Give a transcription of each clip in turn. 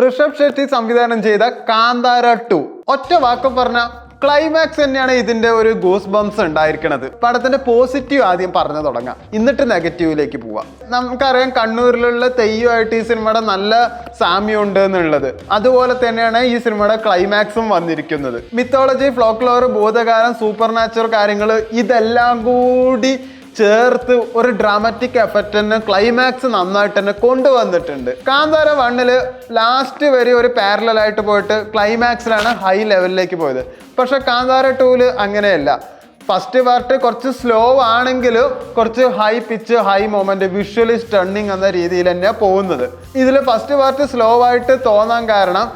ഋഷഭ് ഷെട്ടി സംവിധാനം ചെയ്ത കാന്താര ടു. ഒറ്റ വാക്ക് പറഞ്ഞ ക്ലൈമാക്സ് തന്നെയാണ് ഇതിന്റെ ഒരു ഗൂസ് ബംസ് ഉണ്ടായിരിക്കുന്നത് പടത്തിന്റെ പോസിറ്റീവ് ആദ്യം പറഞ്ഞു തുടങ്ങാം. എന്നിട്ട് നെഗറ്റീവിലേക്ക് പോവാം. നമുക്കറിയാം കണ്ണൂരിലുള്ള തെയ്യമായിട്ട് ഈ സിനിമയുടെ നല്ല സാമ്യം ഉണ്ട് എന്നുള്ളത്. അതുപോലെ തന്നെയാണ് ഈ സിനിമയുടെ ക്ലൈമാക്സും വന്നിരിക്കുന്നത്. മിത്തോളജി ഫ്ലോക്ലോർ ഭൂതകാലം സൂപ്പർ നാച്ചുറൽ കാര്യങ്ങൾ ഇതെല്ലാം കൂടി ചേർത്ത് ഒരു ഡ്രാമാറ്റിക് എഫക്റ്റ് തന്നെ ക്ലൈമാക്സ് നന്നായിട്ട് തന്നെ കൊണ്ടുവന്നിട്ടുണ്ട്. കാന്താര വണ്ണിൽ ലാസ്റ്റ് വരെ ഒരു പാരലായിട്ട് പോയിട്ട് ക്ലൈമാക്സിലാണ് ഹൈ ലെവലിലേക്ക് പോയത്. പക്ഷെ കാന്താര ടൂൽ അങ്ങനെയല്ല. ഫസ്റ്റ് പാർട്ട് കുറച്ച് സ്ലോ ആണെങ്കിലും കുറച്ച് high pitch high moment visually stunning എന്ന രീതിയിൽ തന്നെയാണ് പോകുന്നത്. ഇതിൽ ഫസ്റ്റ് പാർട്ട് സ്ലോ ആയിട്ട് തോന്നാൻ കാരണം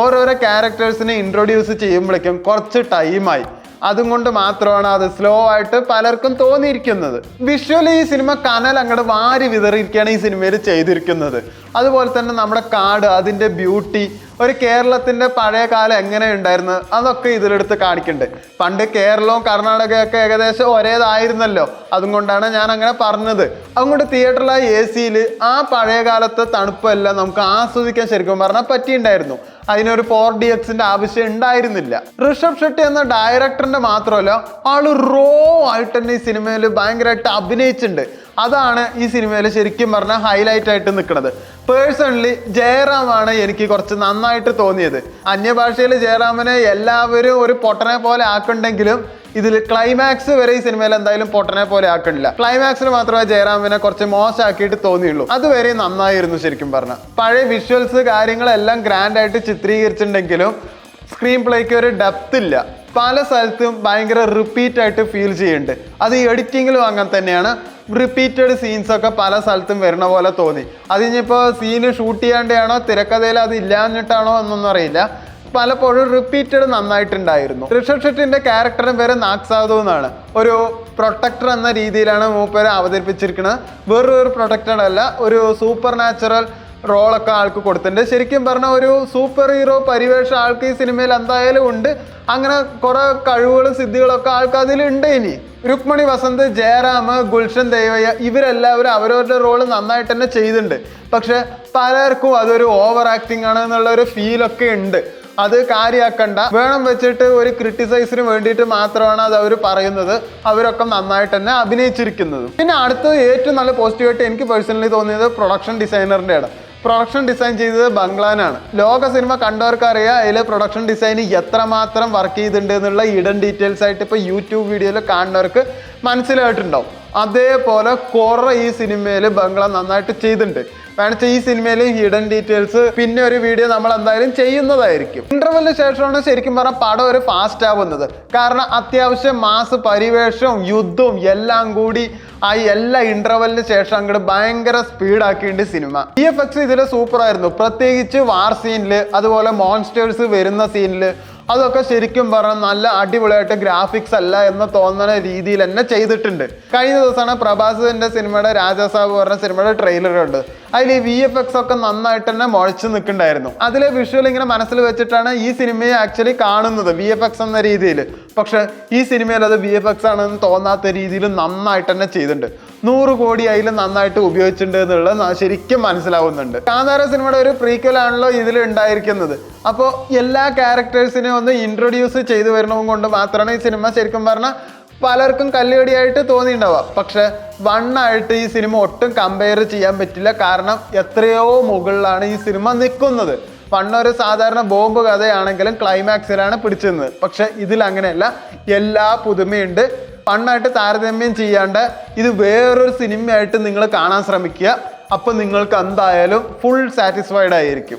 ഓരോരോ ക്യാരക്ടേഴ്സിനെ ഇൻട്രൊഡ്യൂസ് ചെയ്യുമ്പോഴേക്കും കുറച്ച് ടൈമായി അതും കൊണ്ട് മാത്രമാണ് അത് സ്ലോ ആയിട്ട് പലർക്കും തോന്നിയിരിക്കുന്നത്. വിഷ്വലി ഈ സിനിമ കനൽ അങ്ങോട്ട് വാരി വിതറിയിരിക്കുകയാണ് ഈ സിനിമയിൽ ചെയ്തിരിക്കുന്നത്. അതുപോലെ തന്നെ നമ്മുടെ കാട് അതിന്റെ ബ്യൂട്ടി ഒരു കേരളത്തിന്റെ പഴയ കാലം എങ്ങനെ ഉണ്ടായിരുന്നു അതൊക്കെ ഇതിലെടുത്ത് കാണിക്കുന്നുണ്ട് പണ്ട് കേരളവും കർണാടകയൊക്കെ ഏകദേശം ഒരേതായിരുന്നല്ലോ. അതുകൊണ്ടാണ് ഞാൻ അങ്ങനെ പറഞ്ഞത്. അതുകൊണ്ട് തിയേറ്ററിലെ എ സിയിൽ ആ പഴയ കാലത്തെ തണുപ്പെല്ലാം നമുക്ക് ആസ്വദിക്കാൻ ശരിക്കും പറഞ്ഞാൽ പറ്റിയിട്ടുണ്ടായിരുന്നു അതിനൊരു ഫോർ ഡി എക്സിന്റെ ആവശ്യം ഉണ്ടായിരുന്നില്ല. ഋഷഭ് ഷെട്ടി എന്ന ഡയറക്ടറിന്റെ മാത്രമല്ല ആൾ റോ ആയിട്ട് തന്നെ ഈ സിനിമയിൽ ഭയങ്കരമായിട്ട് അഭിനയിച്ചിട്ടുണ്ട് അതാണ് ഈ സിനിമയിൽ ശരിക്കും പറഞ്ഞാൽ ഹൈലൈറ്റ് ആയിട്ട് നിൽക്കുന്നത് പേഴ്സണലി ജയറാമാണ് എനിക്ക് കുറച്ച് നന്നായിട്ട് തോന്നിയത്. അന്യഭാഷയിൽ ജയറാമിനെ എല്ലാവരും ഒരു പൊട്ടനെ പോലെ ആക്കുന്നുണ്ടെങ്കിലും ഇതിൽ ക്ലൈമാക്സ് വരെ ഈ സിനിമയിൽ എന്തായാലും പൊട്ടനെ പോലെ ആക്കണില്ല. ക്ലൈമാക്സിൽ മാത്രമേ ജയറാമിനെ കുറച്ച് മോശമാക്കിയിട്ട് തോന്നിയുള്ളൂ. അതുവരെ നന്നായിരുന്നു ശരിക്കും പറഞ്ഞാൽ പഴയ വിഷ്വൽസ് കാര്യങ്ങളെല്ലാം ഗ്രാൻഡ് ആയിട്ട് ചിത്രീകരിച്ചിട്ടുണ്ടെങ്കിലും സ്ക്രീൻ പ്ലേക്ക് ഒരു ഡെപ്ത് ഇല്ല. പല സ്ഥലത്തും ഭയങ്കര റിപ്പീറ്റ് ആയിട്ട് ഫീൽ ചെയ്യുന്നുണ്ട്. അത് എഡിറ്റിങ്ങിലും അങ്ങനെ തന്നെയാണ്. റിപ്പീറ്റഡ് സീൻസ് ഒക്കെ പല സ്ഥലത്തും വരുന്ന പോലെ തോന്നി. അത് ഇനിയിപ്പോൾ സീന് ഷൂട്ട് ചെയ്യാണ്ടാണോ തിരക്കഥയിൽ അത് ഇല്ലാഞ്ഞിട്ടാണോ എന്നൊന്നും അറിയില്ല. പലപ്പോഴും റിപ്പീറ്റഡ് നന്നായിട്ടുണ്ടായിരുന്നു. ഋഷഭ് ഷെട്ടിന്റെ ക്യാരക്ടറും പേര് നാക്സാദു എന്നാണ്. ഒരു പ്രൊട്ടക്ടർ എന്ന രീതിയിലാണ് മൂപ്പരെ അവതരിപ്പിച്ചിരിക്കുന്നത്. വേറൊരു പ്രൊട്ടക്ടർ അല്ല ഒരു സൂപ്പർ നാച്ചുറൽ റോളൊക്കെ ആൾക്ക് കൊടുത്തിട്ടുണ്ട്. ശരിക്കും പറഞ്ഞ ഒരു സൂപ്പർ ഹീറോ പരിവേഷം ആൾക്ക് ഈ സിനിമയിൽ എന്തായാലും ഉണ്ട്. അങ്ങനെ കുറേ കഴിവുകളും സിദ്ധികളൊക്കെ ആൾക്ക് അതിലുണ്ട് ഇനി. രുക്മണി വസന്ത് ജയറാം ഗുൽഷൻ ദേവയ്യ ഇവരെല്ലാവരും അവരവരുടെ റോൾ നന്നായിട്ട് തന്നെ ചെയ്തിട്ടുണ്ട്. പക്ഷെ പലർക്കും അതൊരു ഓവർ ആക്ടിങ് ആണ് എന്നുള്ള ഒരു ഫീലൊക്കെ ഉണ്ട്. അത് കാര്യമാക്കണ്ട വേണം വെച്ചിട്ട് ഒരു ക്രിട്ടിസൈസിന് വേണ്ടിയിട്ട് മാത്രമാണ് അത് അവർ പറയുന്നത്. അവരൊക്കെ നന്നായിട്ട് തന്നെ അഭിനയിച്ചിരിക്കുന്നത്. പിന്നെ അടുത്തത് ഏറ്റവും നല്ല പോസിറ്റീവായിട്ട് എനിക്ക് പേഴ്സണലി തോന്നിയത് പ്രൊഡക്ഷൻ ഡിസൈനറിന്റെ ആണ് പ്രൊഡക്ഷൻ ഡിസൈൻ ചെയ്തത് ബംഗ്ലാനാണ്. ലോക സിനിമ കണ്ടവർക്ക് അറിയാം അതിലെ പ്രൊഡക്ഷൻ ഡിസൈൻ എത്രമാത്രം വർക്ക് ചെയ്തിട്ടുണ്ട് എന്നുള്ള ഇടൻ ഡീറ്റെയിൽസ് ആയിട്ട് ഇപ്പോൾ യൂട്യൂബ് വീഡിയോയിൽ കാണുന്നവർക്ക് മനസ്സിലായിട്ടുണ്ടാവും. അതേപോലെ കുറെ ഈ സിനിമയിൽ ബംഗ്ല നന്നായിട്ട് ചെയ്തിട്ടുണ്ട് വേണമെച്ചാൽ ഈ സിനിമയിൽ ഹിഡൻ ഡീറ്റെയിൽസ് പിന്നെ ഒരു വീഡിയോ നമ്മൾ എന്തായാലും ചെയ്യുന്നതായിരിക്കും ഇന്റർവെല്ലിന് ശേഷമാണ് ശരിക്കും പറഞ്ഞാൽ പടം ഒരു ഫാസ്റ്റ് ആവുന്നത്. കാരണം അത്യാവശ്യം മാസ് പരിവേഷവും യുദ്ധവും എല്ലാം കൂടി ആ എല്ലാ ഇന്റർവെല്ലിന് ശേഷം അങ്ങോട്ട് ഭയങ്കര സ്പീഡാക്കിയിട്ടുണ്ട് സിനിമ ഇ എഫ് എക്സ് ഇതിൽ സൂപ്പർ ആയിരുന്നു. പ്രത്യേകിച്ച് വാർ സീനിൽ അതുപോലെ മോൺസ്റ്റേഴ്സ് വരുന്ന സീനിൽ അതൊക്കെ ശരിക്കും പറഞ്ഞാൽ നല്ല അടിപൊളിയായിട്ട് ഗ്രാഫിക്സ് അല്ല എന്ന് തോന്നുന്ന രീതിയിൽ തന്നെ ചെയ്തിട്ടുണ്ട്. കഴിഞ്ഞ ദിവസമാണ് പ്രഭാസിന്റെ സിനിമയുടെ രാജാസാബ് പറഞ്ഞ സിനിമയുടെ ട്രെയിലർ ഉണ്ട് അതിൽ ഈ വി എഫ് എക്സ് ഒക്കെ നന്നായിട്ട് തന്നെ മുഴച്ചു നിൽക്കുന്നുണ്ടായിരുന്നു. അതിലെ വിഷ്വൽ ഇങ്ങനെ മനസ്സിൽ വെച്ചിട്ടാണ് ഈ സിനിമയെ ആക്ച്വലി കാണുന്നത് വി എഫ് എക്സ് എന്ന രീതിയിൽ പക്ഷെ ഈ സിനിമയിൽ അത് വി എഫ് എക്സ് ആണെന്ന് തോന്നാത്ത രീതിയിൽ നന്നായിട്ട് തന്നെ ചെയ്തിട്ടുണ്ട്. നൂറ് കോടി അതിൽ നന്നായിട്ട് ഉപയോഗിച്ചിട്ടുണ്ട് എന്നുള്ളത് ശരിക്കും മനസ്സിലാവുന്നുണ്ട്. കാന്താര സിനിമയുടെ ഒരു പ്രീക്വൽ ആണല്ലോ ഇതിൽ ഉണ്ടായിരിക്കുന്നത്. അപ്പോൾ എല്ലാ ക്യാരക്ടേഴ്സിനെ ഒന്ന് ഇൻട്രൊഡ്യൂസ് ചെയ്തു വരുന്നതും കൊണ്ട് മാത്രമാണ് ഈ സിനിമ ശരിക്കും പറഞ്ഞാൽ പലർക്കും കല്ലുകടിയായിട്ട് തോന്നിയിട്ടുണ്ടാവുക പക്ഷെ വണ്ണായിട്ട് ഈ സിനിമ ഒട്ടും കമ്പയർ ചെയ്യാൻ പറ്റില്ല. കാരണം എത്രയോ മുകളിലാണ് ഈ സിനിമ നിൽക്കുന്നത്. പണ്ടൊരു സാധാരണ ബോംബ് കഥയാണെങ്കിലും ക്ലൈമാക്സിലാണ് പിടിച്ചിരുന്നത്. പക്ഷെ ഇതിൽ അങ്ങനെയല്ല. എല്ലാ പുതുമയുണ്ട്. പണ്ണായിട്ട് താരതമ്യം ചെയ്യാണ്ട് ഇത് വേറൊരു സിനിമയായിട്ട് നിങ്ങൾ കാണാൻ ശ്രമിക്കുക. അപ്പം നിങ്ങൾക്ക് എന്തായാലും ഫുൾ സാറ്റിസ്ഫൈഡ് ആയിരിക്കും.